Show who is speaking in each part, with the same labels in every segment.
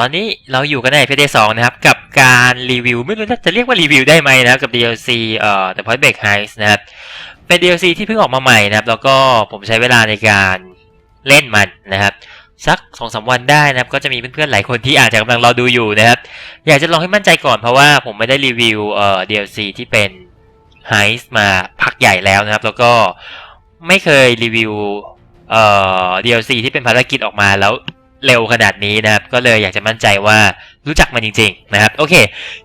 Speaker 1: ตอนนี้เราอยู่กันในเพย์สองนะครับ กับการรีวิว ไม่รู้จะเรียกว่ารีวิวได้ไหมนะครับกับ DLC เอ่อ The Point Break Heist นะครับ เป็น DLC ที่เพิ่งออกมาใหม่นะครับ แล้วก็ผมใช้เวลาในการเล่นมันนะครับ สักสองสามวันได้นะครับ ก็จะมีเพื่อนๆหลายคนที่อาจจะกำลังรอดูอยู่นะครับ อยากจะลองให้มั่นใจก่อนเพราะว่าผมไม่ได้รีวิวเอ่อ DLC ที่เป็น Heist มาพักใหญ่แล้วนะครับ แล้วก็ไม่เคยรีวิวเอ่อ DLC ที่เป็นภารกิจออกมาแล้ว เร็วขนาดนี้นะครับ ก็เลยอยากจะมั่นใจว่ารู้จักมันจริงๆนะครับโอเค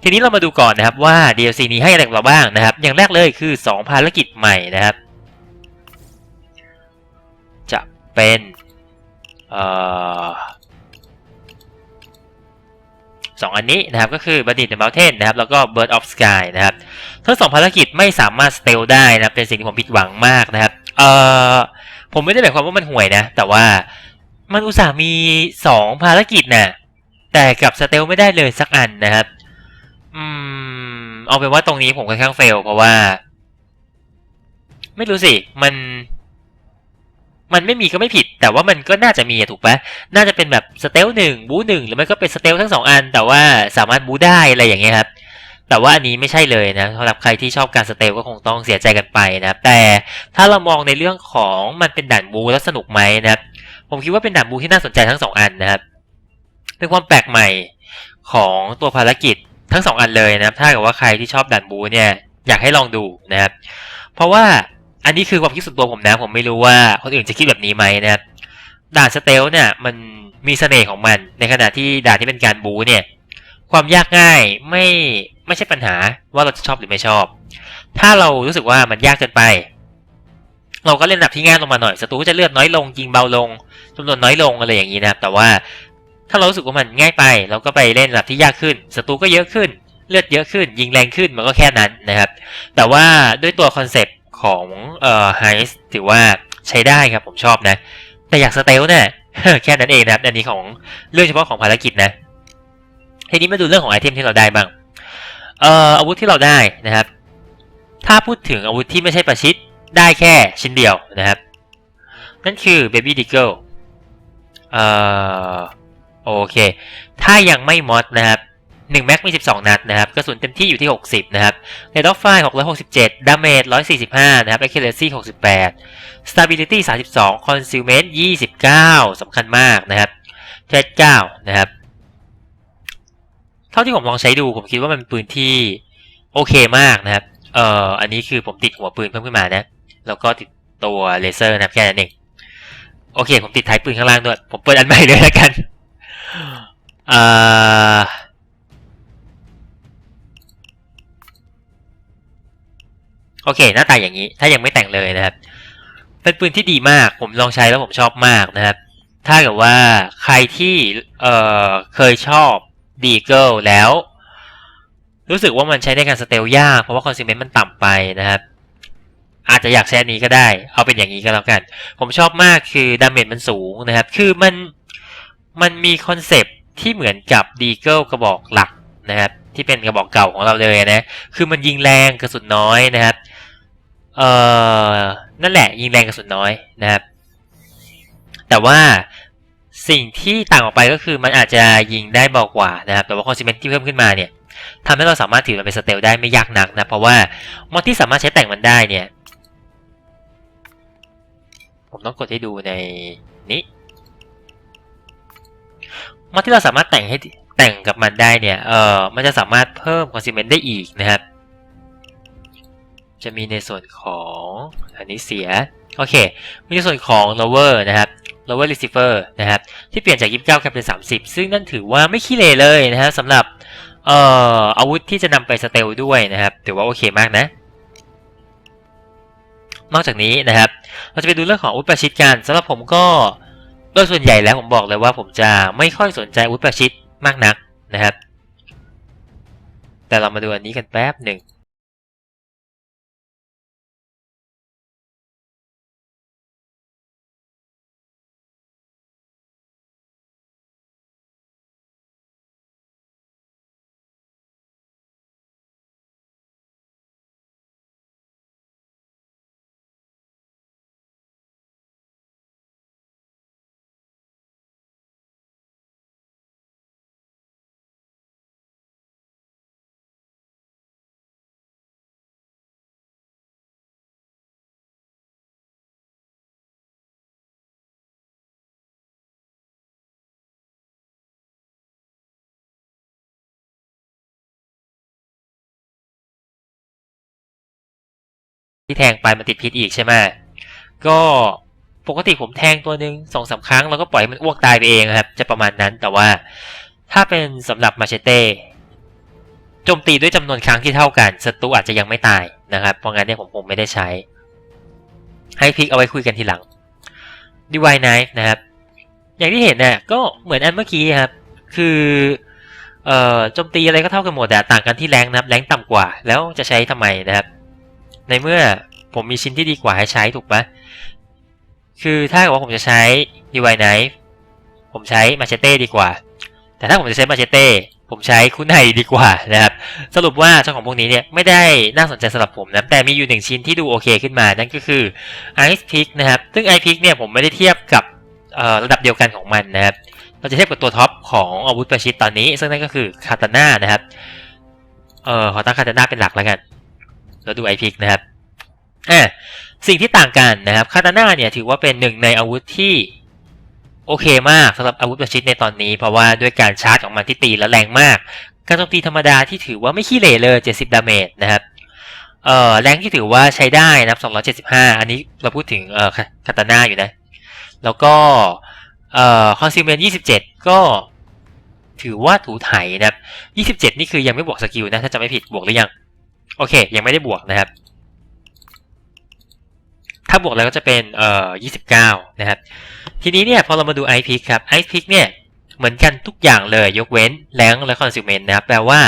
Speaker 1: ทีนี้เรามาดูก่อนนะครับว่า DLC นี้ให้อะไรกับเราบ้างนะครับ อย่างแรกเลยคือ 2 ภารกิจใหม่นะครับ จะเป็นออสองอันนี้นะครับก็คือ Bandit the Mountain นะครับแล้วก็ Bird of Sky นะครับทั้งสองภารกิจไม่สามารถสเตลได้นะเป็นสิ่งที่ผมผิดหวังมากนะครับเอ่อผมไม่ได้หมายความว่ามันห่วยนะ แต่ว่า มันอุตส่าห์มีสองภารกิจน่ะ แต่กับสเตลไม่ได้เลยสักอันนะครับ อืม เอาเป็นว่าตรงนี้ผมค่อนข้างเฟล เพราะว่า ไม่รู้สิ มัน มันไม่มีก็ไม่ผิด แต่ว่ามันก็น่าจะมีถูกปะน่าจะเป็นแบบสเตลหนึ่งบูหนึ่งหรือไม่ก็เป็นสเตลทั้งสองอัน แต่ว่าสามารถบูได้อะไรอย่างเงี้ยครับแต่ว่าอันนี้ไม่ใช่เลยนะสำหรับใครที่ชอบการสเตลก็คงต้องเสียใจกันไปนะครับแต่ถ้าเรามองในเรื่องของมันเป็นด่านบูแล้วสนุกไหมนะครับ ผมคิดว่าเป็นด่านบูที่น่าสนใจทั้งสองอันนะครับเป็นความแปลกใหม่ของตัวภารกิจทั้งสองอันเลยนะครับ ถ้าเกิดว่าใครที่ชอบด่านบูเนี่ยอยากให้ลองดูนะครับ เพราะว่าอันนี้คือความคิดส่วนตัวผมนะ ผมไม่รู้ว่าคนอื่นจะคิดแบบนี้ไหมนะครับด่านสเตลเนี่ยมันมีเสน่ห์ของมัน ในขณะที่ด่านที่เป็นการบูเนี่ยความยากง่ายไม่ไม่ใช่ปัญหาว่าเราจะชอบหรือไม่ชอบ ถ้าเรารู้สึกว่ามันยากเกินไป เราก็เล่นระดับที่ง่ายลงมาหน่อยศัตรูก็จะเลือดน้อยลงยิงเบาลง จำนวนน้อยลงอะไรอย่างนี้นะครับ แต่ว่าถ้าเรารู้สึกว่ามันง่ายไปเราก็ไปเล่นระดับที่ยากขึ้นศัตรูก็เยอะขึ้น เลือดเยอะขึ้น ยิงแรงขึ้นมันก็แค่นั้นนะครับ แต่ว่าด้วยตัวคอนเซปต์ของเอ่อไฮส์ถือว่าใช้ได้ครับผมชอบนะ แต่อยากสเตลเนี่ยแค่นั้นเองนะครับอันนี้ของเรื่องเฉพาะของภารกิจนะทีนี้มาดูเรื่องของไอเทมที่เราได้บ้างเอ่ออาวุธที่เราได้นะครับ ถ้าพูดถึงอาวุธที่ไม่ใช่ประชิดได้แค่ชิ้นเดียวนะครับ นั่นคือ Baby Deagle เอ่อโอเค ถ้ายังไม่มอดนะครับ1แม็กมี 12 นัดนะครับ กระสุนเต็มที่อยู่ที่ 60 นะครับ Rate of Fire 667 Damage 145 นะครับ Accuracy 68 Stability 32 Concealment 29 สำคัญมากนะครับ Threat 9 นะครับ เท่าที่ผมลองใช้ดู ผมคิดว่ามันเป็นปืนที่โอเคมากนะครับ เอ่อ อันนี้คือผมติดหัวปืนเพิ่มขึ้นมานะ แล้วก็ติดตัวเลเซอร์นะครับแค่นั้นเอง โอเค ผมติดท้ายปืนข้างล่างด้วย ผมเปิดอันใหม่เลยแล้วกันอ่าโอเค หน้าตาอย่างนี้ ถ้ายังไม่แต่งเลยนะครับ เป็นปืนที่ดีมาก ผมลองใช้แล้วผมชอบมากนะครับ ถ้าเกิดว่าใครที่เอ่อเคยชอบดีเกิลแล้ว รู้สึกว่ามันใช้ในการสเตลยาก เพราะว่าคอนซิเมนต์มันต่ำไปนะครับ อาจจะอยากใช้อันนี้ก็ได้ เอาเป็นอย่างนี้ก็แล้วกัน ผมชอบมากคือดาเมจมันสูงนะครับ คือมันมันมีคอนเซปที่เหมือนกับดีเกิลกระบอกหลักนะครับ ที่เป็นกระบอกเก่าของเราเลยนะ คือมันยิงแรงกระสุนน้อยนะครับ เอ่อ นั่นแหละยิงแรงกระสุนน้อยนะครับ แต่ว่าสิ่งที่ต่างออกไปก็คือมันอาจจะยิงได้เบากว่านะครับ แต่ว่าคอนซิเมนต์ที่เพิ่มขึ้นมาเนี่ยทำให้เราสามารถถือมันเป็นสเตลได้ไม่ยากนักนะ เพราะว่ามอดที่สามารถใช้แต่งมันได้เนี่ย ต้องกดให้ดูในนี้มอดที่เราสามารถแต่งให้แต่งกับมันได้เนี่ย เออมันจะสามารถเพิ่มคอนซิเมนต์ได้อีกนะครับ จะมีในส่วนของอันนี้เสีย โอเค มีในส่วนของ lower นะครับ lower receiver นะครับ ที่เปลี่ยนจาก 29กลายเป็น 30 ซึ่งนั่นถือว่าไม่ขี้เลเลยนะฮะสำหรับเอ่ออาวุธที่จะนำไปสเตลด้วยนะครับ ถือว่าโอเคมากนะ นอกจากนี้นะครับ เราจะไปดูเรื่องของอาวุธประชิดกันสำหรับผมก็โดยส่วนใหญ่แล้วผมบอกเลยว่าผมจะไม่ค่อยสนใจอาวุธประชิดมากนักนะครับ แต่เรามาดูอันนี้กันแป๊บหนึ่ง ที่แทงไปมันติดพิษอีกใช่ไหมก็ปกติผมแทงตัวหนึ่งสองสาครั้งแล้วก็ปล่อยมันอ้วกตายไปเองครับ จะประมาณนั้นแต่ว่าถ้าเป็นสำหรับมาเชเต้โจมตีด้วยจำนวนครั้งที่เท่ากันศัตรูอาจจะยังไม่ตายนะครับ เพราะงั้นเนี่ยผมคงไม่ได้ใช้ ให้พิกเอาไว้คุยกันทีหลังดีไวไนฟ์นะครับ อย่างที่เห็นเนี่ยก็เหมือนอันเมื่อกี้ครับ คือเอ่อโจมตีอะไรก็เท่ากันหมดแต่ต่างกันที่แรงนะครับ แรงต่ำกว่า แล้วจะใช้ทำไมนะครับ ในเมื่อผมมีชิ้นที่ดีกว่าให้ใช้ถูกปะคือถ้าเกิดว่าผมจะใช้ดีไวไหนผมใช้มาเชเต้ดีกว่า แต่ถ้าผมจะใช้มาเชเต้ผมใช้คุณไนดีกว่านะครับ สรุปว่าเจ้าของพวกนี้เนี่ยไม่ได้น่าสนใจสำหรับผมนะ แต่มีอยู่หนึ่งชิ้นที่ดูโอเคขึ้นมา นั่นก็คือ Ice Pick นะครับ ซึ่ง Ice Pick เนี่ยผมไม่ได้เทียบกับระดับเดียวกันของมันนะครับ เราจะเทียบกับตัวท็อปของอาวุธประชิดตอนนี้ ซึ่งนั่นก็คือคาตาน่านะครับ เอ่อขอตั้งคาตาน่าเป็นหลักแล้วกัน แล้วดูไอพิกนะครับอ่าสิ่งที่ต่างกันนะครับคาตาน่าเนี่ยถือว่าเป็นหนึ่งในอาวุธที่โอเคมากสำหรับอาวุธประชิดในตอนนี้ เพราะว่าด้วยการชาร์จของมันที่ตีแล้วแรงมาก การโจมตีธรรมดาที่ถือว่าไม่ขี้เหร่เลย 70 ดาเมจนะครับเอ่อแรงที่ถือว่าใช้ได้นะครับ275 อันนี้เราพูดถึงเอ่อคาตาน่าอยู่นะ แล้วก็เอ่อคอนซิลเมน27 ก็ถือว่าถูไถนะครับ27 นี่คือยังไม่บวกสกิลนะ ถ้าจะไม่ผิดบวกหรือยัง โอเค ยังไม่ได้บวกนะครับ ถ้าบวกแล้วก็จะเป็นเอ่อ29 นะครับ ทีนี้เนี่ยพอเรามาดู i p i c ครับ i p i c เนี่ยเหมือนกันทุกอย่างเลยยกเว้นแรงและคอนซิเมนต์นะครับแปลว่า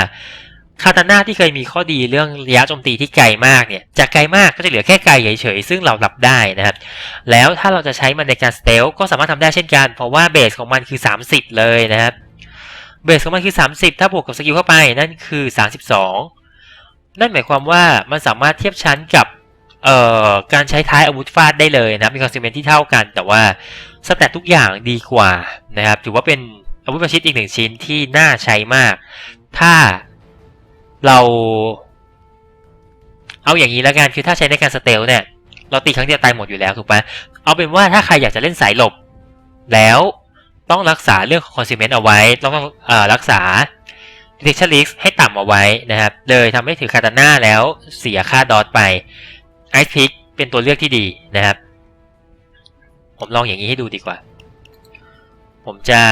Speaker 1: คาตาน่าที่เคยมีข้อดีเรื่องระยะโจมตีที่ไกลมากเนี่ยจากไกลมากก็จะเหลือแค่ไกลเฉยๆซึ่งเรารับได้นะครับ แล้วถ้าเราจะใช้มันในการสเตลก็สามารถทำได้เช่นกัน เพราะว่าเบสของมันคือ 30 เลยนะครับเบสของมันคือ 30 ถ้าบวกกับสกิลเข้าไปนั่นคือ 32 นั่นหมายความว่ามันสามารถเทียบชั้นกับเอ่อการใช้ท้ายอาวุธฟาดได้เลยนะมีคอนซิเมนที่เท่ากัน แต่ว่าสแตททุกอย่างดีกว่านะครับถือว่าเป็นอาวุธประชิดอีกหนึ่งชิ้นที่น่าใช้มาก ถ้าเราเอาอย่างนี้แล้วกันคือถ้าใช้ในการสเตลเนี่ยเราตีครั้งเดียวตายหมดอยู่แล้วถูกปะเอาเป็นว่าถ้าใครอยากจะเล่นสายหลบ แล้วต้องรักษาเรื่องของคอนซิเมนต์เอาไว้ ต้องรักษา detection risk ให้ต่ำเอาไว้นะครับ เลยทำให้ถือคาตาน่าแล้วเสียค่าดอทไป Ice Pick เป็นตัวเลือกที่ดีนะครับ ผมลองอย่างนี้ให้ดูดีกว่า ผมจะ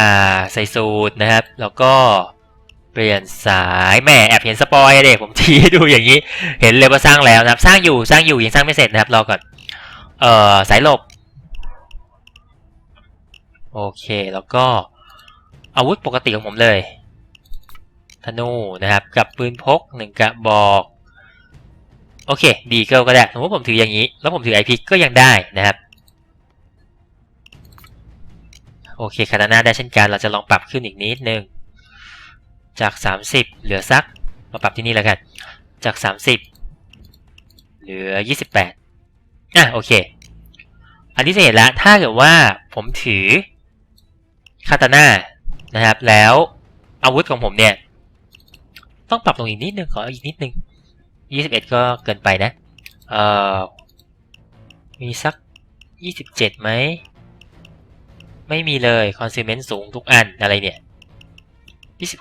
Speaker 1: ใส่สูตรนะครับ แล้วก็เปลี่ยนสายแม่แอบเห็นสปอยเด็กผมทีให้ดูอย่างนี้ เห็นเลยว่าสร้างแล้วนะครับ สร้างอยู่สร้างอยู่ยังสร้างไม่เสร็จนะครับรอก่อน เอ่อสายหลบ โอเคแล้วก็อาวุธปกติของผมเลย ธนูนะครับ กับปืนพกหนึ่งกระบอก โอเค ดีเกิลก็ได้ สมมติผมถืออย่างนี้ แล้วผมถือไอพิกก็ยังได้นะครับ โอเคคาตาน่าได้เช่นกันเราจะลองปรับขึ้นอีกนิดนึง จาก 30 เหลือสัก มาปรับที่นี่แล้วกัน จาก 30 เหลือ 28อะโอเค อันที่จะเห็นแล้ว ถ้าเกิดว่าผมถือคาตาน่านะครับ แล้วอาวุธของผมเนี่ย ต้องปรับลงอีกนิดนึงขออีกนิดนึง21ก็เกินไปนะเอ่อมีสัก27ไหมไม่มีเลยคอนซิเมนต์สูงทุกอันอะไรเนี่ย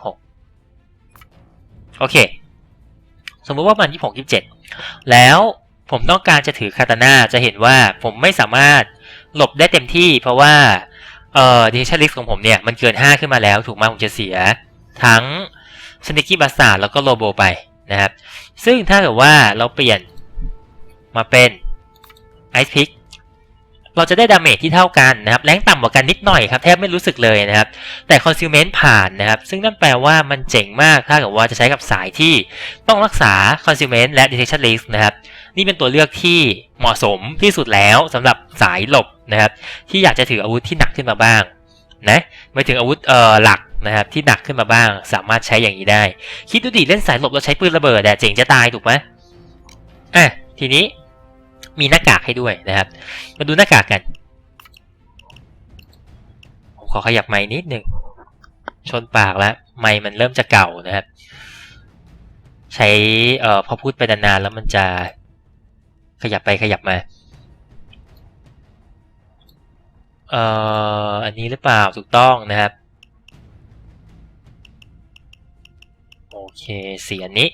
Speaker 1: 26โอเค สมมติว่ามัน26 27แล้วผมต้องการจะถือคาตาน่าจะเห็นว่าผมไม่สามารถหลบได้เต็มที่ เพราะว่าเอ่อ detection risk ของผมเนี่ย มันเกิน 5 ขึ้นมาแล้ว ถูกไหมผมจะเสีย ทั้ง sneaky bastard แล้วก็ robo ไปนะครับ ซึ่งถ้าเกิดว่าเราเปลี่ยนมาเป็น Ice Pick เราจะได้ดาเมจที่เท่ากันนะครับ แรงต่ำกว่ากันนิดหน่อยครับ แทบไม่รู้สึกเลยนะครับ แต่ Concealment ผ่านนะครับ ซึ่งนั่นแปลว่ามันเจ๋งมาก ถ้าเกิดว่าจะใช้กับสายที่ต้องรักษา Concealment และ Detection Risk นะครับ นี่เป็นตัวเลือกที่เหมาะสมที่สุดแล้วสำหรับสายหลบนะครับ ที่อยากจะถืออาวุธที่หนักขึ้นมาบ้างนะไม่ถึงอาวุธเอ่อหลัก นะครับที่หนักขึ้นมาบ้าง สามารถใช้อย่างนี้ได้ คิดดูดิเล่นสายหลบแล้วใช้ปืนระเบิดอะเจ๋งจะตายถูกไหมอะทีนี้มีหน้ากากให้ด้วยนะครับ มาดูหน้ากากกัน ผมขอขยับไม้นิดหนึ่งชนปากแล้วไม้มันเริ่มจะเก่านะครับ ใช้เอ่อพอพูดไปนานๆแล้วมันจะขยับไปขยับมาเอ่ออันนี้หรือเปล่าถูกต้องนะครับ เคสียงนี้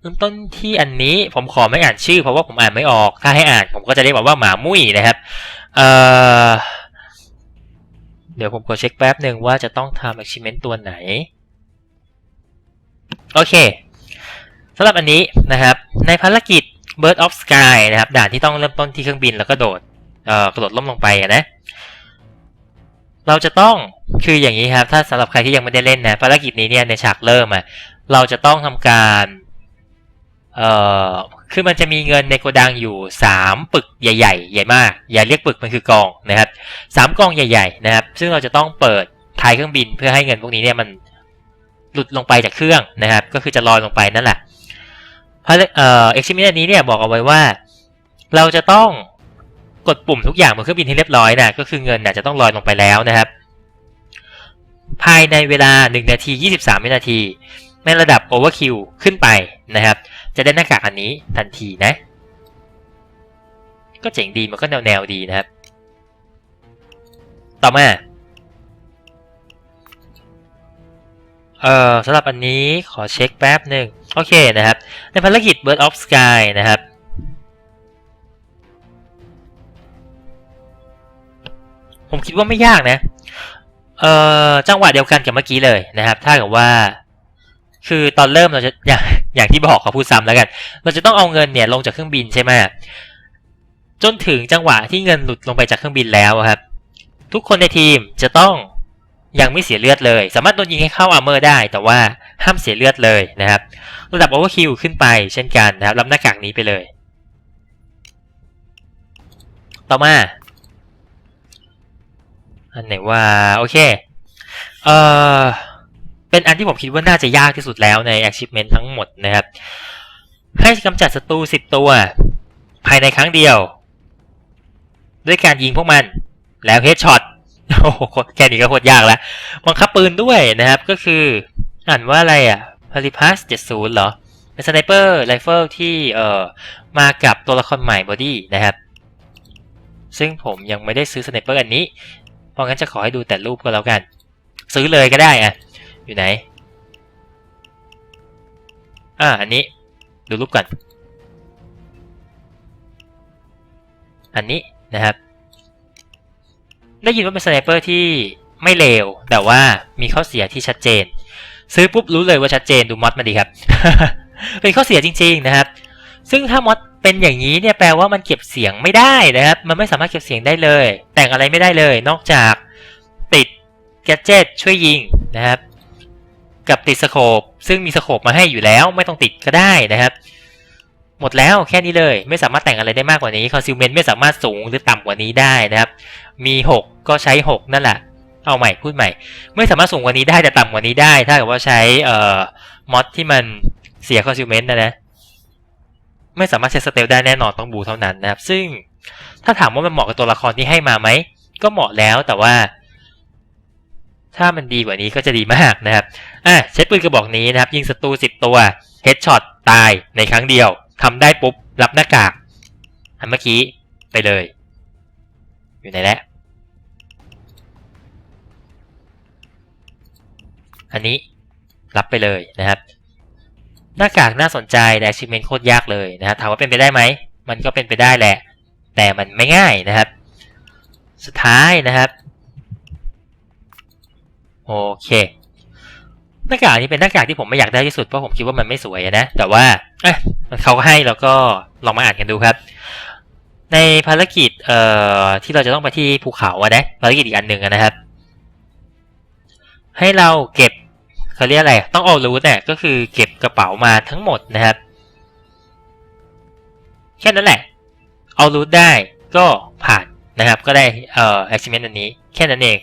Speaker 1: เริ่มต้นที่อันนี้ผมขอไม่อ่านชื่อ เพราะว่าผมอ่านไม่ออก ถ้าให้อ่านผมก็จะเรียกว่าหมามุ้ยนะครับเอ่อเดี๋ยวผมขอเช็คแป๊บหนึ่งว่าจะต้องทำ achievement ตัวไหน โอเคสำหรับอันนี้นะครับ ในภารกิจ Bird of Sky นะครับ ด่านที่ต้องเริ่มต้นที่เครื่องบินแล้วก็โดดเอ่อกระโดดล่มลงไปนะเราจะต้องคืออย่างนี้ครับ ถ้าสำหรับใครที่ยังไม่ได้เล่นนะภารกิจนี้เนี่ยในฉากเริ่มอะ เราจะต้องทำการเอ่อคือมันจะมีเงินในโกดังอยู่สามปึกใหญ่ๆ ใหญ่มาก อย่าเรียกปึกมันคือกองนะครับสามกองใหญ่ ๆ นะครับ ซึ่งเราจะต้องเปิดท้ายเครื่องบินเพื่อให้เงินพวกนี้เนี่ยมันหลุดลงไปจากเครื่องนะครับ ก็คือจะลอยลงไปนั่นแหละเพราะเอ่อเอ็กซิมิอันนี้เนี่ยบอกเอาไว้ว่า เราจะต้องกดปุ่มทุกอย่างบนเครื่องบินให้เรียบร้อยนะก็คือเงินน่ะจะต้องลอยลงไปแล้วนะครับ ภายในเวลา 1 นาที 23วินาที ในระดับ Overkill ขึ้นไปนะครับ จะได้หน้ากากอันนี้ทันทีนะ ก็เจ๋งดีมันก็แนวแนวๆดีนะครับ ต่อมาเอ่อสำหรับอันนี้ขอเช็คแป๊บหนึ่งโอเคนะครับ ในภารกิจ Bird of Sky นะครับผมคิดว่าไม่ยากนะ เอ่อ จังหวะเดียวกันกับเมื่อกี้เลยนะครับ ถ้าเกับว่า คือตอนเริ่มเราจะอย่างอย่างที่บอกขอพูดซ้ำแล้วกัน เราจะต้องเอาเงินเนี่ยลงจากเครื่องบินใช่ไหมจนถึงจังหวะที่เงินหลุดลงไปจากเครื่องบินแล้วครับ ทุกคนในทีมจะต้องยังไม่เสียเลือดเลย สามารถโดนยิงให้เข้าอาร์เมอร์ได้ แต่ว่าห้ามเสียเลือดเลยนะครับ ระดับโอเวอร์คิวขึ้นไปเช่นกันนะครับรับหน้ากากนี้ไปเลย ต่อมา อันไหนว่า โอเค เอ่อ เป็นอันที่ผมคิดว่าน่าจะยากที่สุดแล้วใน achievement ทั้งหมดนะครับ ให้กำจัดศัตรูสิบตัว ภายในครั้งเดียว ด้วยการยิงพวกมันแล้วเฮดช็อตโอ้โหแค่นี้ก็โคตรยากแล้วบังคับปืนด้วยนะครับ ก็คืออ่านว่าอะไรอะ p a l i p a s 70เหรอ เป็นสไนเปอร์ไรเฟิลที่เอ่อมากับตัวละครใหม่บอดี้นะครับ ซึ่งผมยังไม่ได้ซื้อสไนเปอร์อันนี้ เพราะงั้นจะขอให้ดูแต่รูปก็แล้วกัน ซื้อเลยก็ได้อะ อยู่ไหน อ่า อันนี้ ดูรูปก่อน อันนี้นะครับ ได้ยินว่าเป็นสไนเปอร์ที่ไม่เลว แต่ว่ามีข้อเสียที่ชัดเจน ซื้อปุ๊บรู้เลยว่าชัดเจนดูมอดมาดีครับ เป็นข้อเสียจริง ๆนะครับ ซึ่งถ้ามอดเป็นอย่างนี้เนี่ยแปลว่ามันเก็บเสียงไม่ได้นะครับ มันไม่สามารถเก็บเสียงได้เลย แต่งอะไรไม่ได้เลย นอกจากติดแกดเจตช่วยยิงนะครับ กับติดสโคปซึ่งมีสโคปมาให้อยู่แล้วไม่ต้องติดก็ได้นะครับ หมดแล้วแค่นี้เลยไม่สามารถแต่งอะไรได้มากกว่านี้คอนซิลเมนต์ไม่สามารถสูงหรือต่ำกว่านี้ได้นะครับ มี 6 ก็ใช้ 6 นั่นแหละ เอาใหม่พูดใหม่ ไม่สามารถสูงกว่านี้ได้แต่ต่ำกว่านี้ได้ ถ้าเกิดว่าใช้เอ่อมอดที่มันเสียคอนซิลเมนต์นะนะไม่สามารถใช้สเตลได้แน่นอนต้องบูเท่านั้นนะครับ ซึ่งถ้าถามว่ามันเหมาะกับตัวละครที่ให้มาไหมก็เหมาะแล้วแต่ว่า ถ้ามันดีกว่านี้ก็จะดีมากนะครับอะใช้ปืนกระบอกนี้นะครับ ยิงศัตรูสิบตัวเฮดช็อตตายในครั้งเดียวทำได้ปุ๊บ รับหน้ากาก อันเมื่อกี้ไปเลย อยู่ไหนแล้วอันนี้รับไปเลยนะครับ หน้ากากน่าสนใจแต่ achievement โคตรยากเลยนะครับถามว่าเป็นไปได้ไหม มันก็เป็นไปได้แหละ แต่มันไม่ง่ายนะครับ สุดท้ายนะครับ โอเคหน้ากากนี้เป็นหน้ากากที่ผมไม่อยากได้ที่สุดเพราะผมคิดว่ามันไม่สวยนะ แต่ว่าเอ๊ะมันเขาก็ให้แล้วก็ลองมาอ่านกันดูครับ ในภารกิจเอ่อที่เราจะต้องไปที่ภูเขาอะนะภารกิจอีกอันหนึ่งนะครับ ให้เราเก็บเขาเรียกอะไรต้องเอารูทเนี่ยก็คือเก็บกระเป๋ามาทั้งหมดนะครับ แค่นั้นแหละ เอารูทได้ก็ผ่านนะครับ ก็ได้เอ่อ achievement อันนี้ แค่นั้นเอง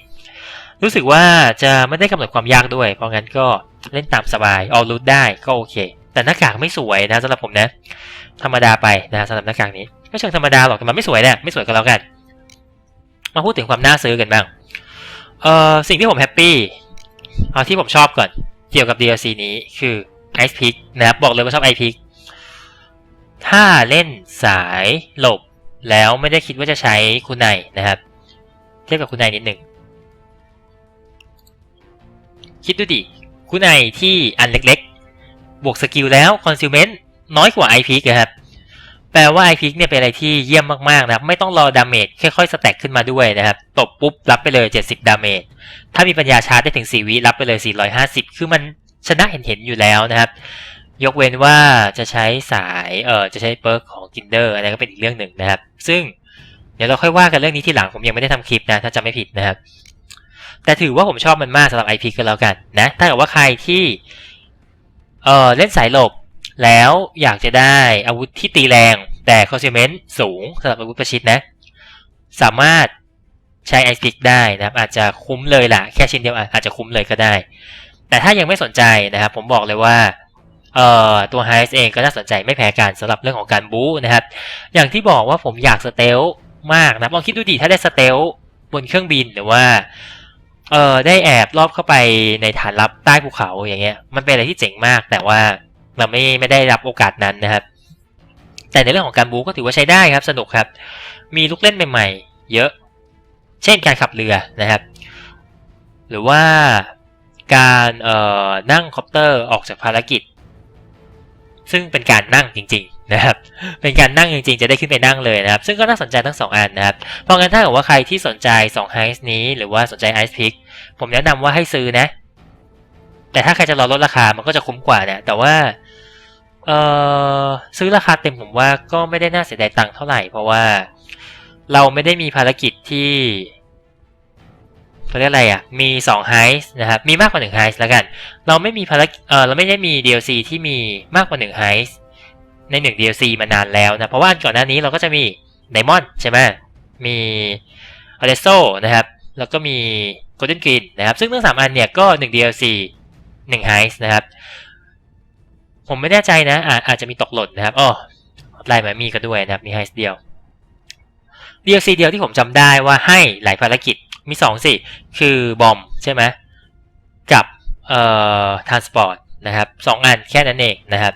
Speaker 1: รู้สึกว่าจะไม่ได้กำหนดความยากด้วย เพราะงั้นก็เล่นตามสบายเอารูทได้ก็โอเค แต่หน้ากากไม่สวยนะสำหรับผมนะ ธรรมดาไปนะสำหรับหน้ากากนี้ไม่เชิงธรรมดาหรอกแต่มันไม่สวยเนี่ไม่สวยก็แล้วกัน มาพูดถึงความน่าซื้อกันบ้างเอ่อสิ่งที่ผมแฮปปี้เอาที่ผมชอบก่อนเกี่ยวกับ DLC นี้คือ Ice Pick นะครับบอกเลยว่าชอบ Ice Pick ถ้าเล่นสายหลบแล้วไม่ได้คิดว่าจะใช้คุณไนนะครับ เทียบกับคุณไนนิดหนึ่ง คิดดูดิคุณไนที่อันเล็กๆ บวกสกิลแล้ว concealment น้อยกว่า i p ิกครับ แปลว่า i p ิกเนี่ยเป็นอะไรที่เยี่ยมมากๆนะครับ ไม่ต้องรอดาเมจค่อยๆ สแต็กขึ้นมาด้วยนะครับ ตบปุ๊บ รับไปเลย 70 ดาเมจ ถ้ามีปัญญาชาร์จได้ถึง 4 วิ รับไปเลย 450 คือมันชนะเห็นๆอยู่แล้วนะครับ ยกเว้นว่าจะใช้สาย เอ่อ จะใช้เปิร์กของ Tinder อันนั้นก็เป็นอีกเรื่องหนึ่งนะครับ ซึ่งเดี๋ยวเราค่อยว่ากันเรื่องนี้ที่หลังผมยังไม่ได้ทำคลิปนะถ้าจำไม่ผิดนะครับ แต่ถือว่าผมชอบมันมากสำหรับ IP ก็แล้วกันนะ ถ้าเกิดว่าใครที่เออเล่นสายหลบแล้วอยากจะได้อาวุธที่ตีแรง แต่คอนเซเมนต์สูงสำหรับอาวุธประชิดนะ สามารถใช้ไอซิกได้นะครับ อาจจะคุ้มเลยล่ะ แค่ชิ้นเดียวอาจจะคุ้มเลยก็ได้ แต่ถ้ายังไม่สนใจนะครับ ผมบอกเลยว่าเอ่อตัว h ฮ s เองก็น่าสนใจไม่แพ้กันสำหรับเรื่องของการบู๊นะครับ อย่างที่บอกว่าผมอยากสเตลมากนะลองคิดดูดิถ้าได้สเตลบนเครื่องบินหรือว่า เออได้แอบรอบเข้าไปในฐานลับใต้ภูเขาอย่างเงี้ย มันเป็นอะไรที่เจ๋งมาก แต่ว่าเราไม่ไม่ได้รับโอกาสนั้นนะครับ แต่ในเรื่องของการบู๊ก็ถือว่าใช้ได้ครับ สนุกครับ มีลูกเล่นใหม่ๆ เยอะ เช่นการขับเรือนะครับ หรือว่าการเอ่อนั่งคอปเตอร์ออกจากภารกิจ ซึ่งเป็นการนั่งจริงๆ นะครับเป็นการนั่งจริงๆ จะได้ขึ้นไปนั่งเลยนะครับ ซึ่งก็น่าสนใจทั้งสองอันนะครับ เพราะงั้นถ้าเกิดว่าใครที่สนใจ2ไฮส์นี้ หรือว่าสนใจไอซ์พิกผมแนะนำว่าให้ซื้อนะ แต่ถ้าใครจะรอลดราคามันก็จะคุ้มกว่านะแต่ว่าเออซื้อราคาเต็มผมว่าก็ไม่ได้น่าเสียดายตังค์เท่าไหร่ เพราะว่าเราไม่ได้มีภารกิจที่เขาเรียกอะไรอะ มี2ไฮส์นะครับ มีมากกว่า1ไฮส์แล้วกัน เราไม่มีภารกิจเออเราไม่ได้มี DLC ที่มีมากกว่า1ไฮส์ ใน1 DLC มานานแล้วนะ เพราะว่าก่อนหน้านี้เราก็จะมีไดมอนใช่ไหมมีอเลโซนะครับ แล้วก็มี Golden Green นะครับ ซึ่งทั้งสามอันเนี่ยก็1 DLC 1ไฮส์นะครับ ผมไม่แน่ใจนะอาจอาจจะมีตกหล่นนะครับอ๋อไลน์มามีก็ด้วยนะครับ มีไฮส์เดียว DLC เดียวที่ผมจำได้ว่าให้หลายภารกิจมีสองสิ คือบอมใช่ไหมกับเอ่อทรานสปอร์ตนะครับสองอันแค่นั้นเองนะครับ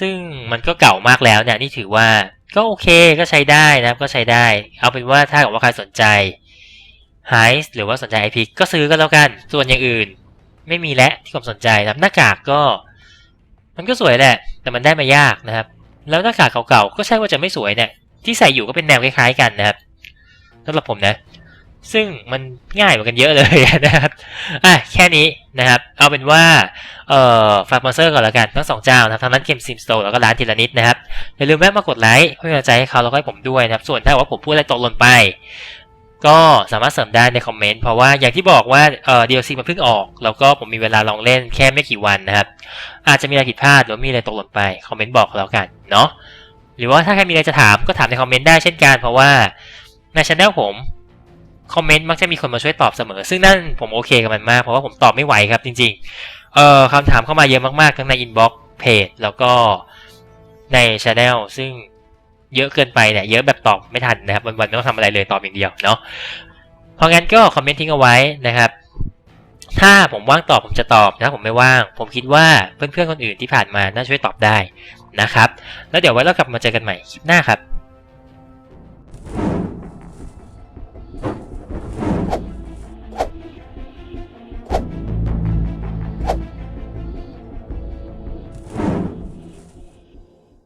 Speaker 1: ซึ่งมันก็เก่ามากแล้วเนี่ยนี่ถือว่าก็โอเคก็ใช้ได้นะครับก็ใช้ได้ เอาเป็นว่าถ้าเกิดว่าใครสนใจ h i หรือว่าสนใจ IP ก็ซื้อก็แล้วกัน ส่วนอย่างอื่น ไม่มีและที่ผมสนใจนะครับหน้ากากก็ มันก็สวยแหละ แต่มันได้มายากนะครับ แล้วหน้ากากเก่าๆก็ใช่ว่าจะไม่สวยเนี่ยที่ใส่อยู่ก็เป็นแนวคล้ายๆกันนะครับสำหรับผมนะ ซึ่งมันง่ายกว่ากันเยอะเลยนะครับอะแค่นี้นะครับ เอาเป็นว่าเอ่อฝากสปอนเซอร์ก่อนละกันทั้งสองเจ้านะครับทั้งนั้นเกมซิมสโตร์แล้วก็ร้านทีละนิดนะครับอย่าลืมแวะมากดไลค์เพื่อเป็นกำลังใจให้เขาแล้วก็ให้ผมด้วยนะครับ ส่วนถ้าว่าผมพูดอะไรตกหล่นไป ก็สามารถเสริมได้ในคอมเมนต์เพราะว่าอย่างที่บอกว่าเอ่อ DLC มันเพิ่งออก แล้วก็ผมมีเวลาลองเล่นแค่ไม่กี่วันนะครับ อาจจะมีอะไรผิดพลาดหรือมีอะไรตกหล่นไปคอมเมนต์บอกแล้วกันเนาะหรือว่าถ้าใครมีอะไรจะถามก็ถามในคอมเมนต์ได้เช่นกันเพราะว่าในช anel ผม คอมเมนต์มักจะมีคนมาช่วยตอบเสมอ ซึ่งนั่นผมโอเคกับมันมาก เพราะว่าผมตอบไม่ไหวครับจริงๆเอ่อคำถามเข้ามาเยอะมากๆ ทั้งในอินบ็อกซ์เพจแล้วก็ในช anel ซึ่งเยอะเกินไปเนี่ยเยอะแบบตอบไม่ทันนะครับวันๆไม่ต้องทำอะไรเลยตอบอย่างเดียวเนาะเพราะงั้นก็คอมเมนต์ทิ้งเอาไว้นะครับ ถ้าผมว่างตอบผมจะตอบถ้าผมไม่ว่าง ผมคิดว่าเพื่อนๆคนอื่นที่ผ่านมาน่าช่วยตอบได้นะครับ แล้วเดี๋ยวไว้เรากลับมาเจอกันใหม่คลิปหน้าครับ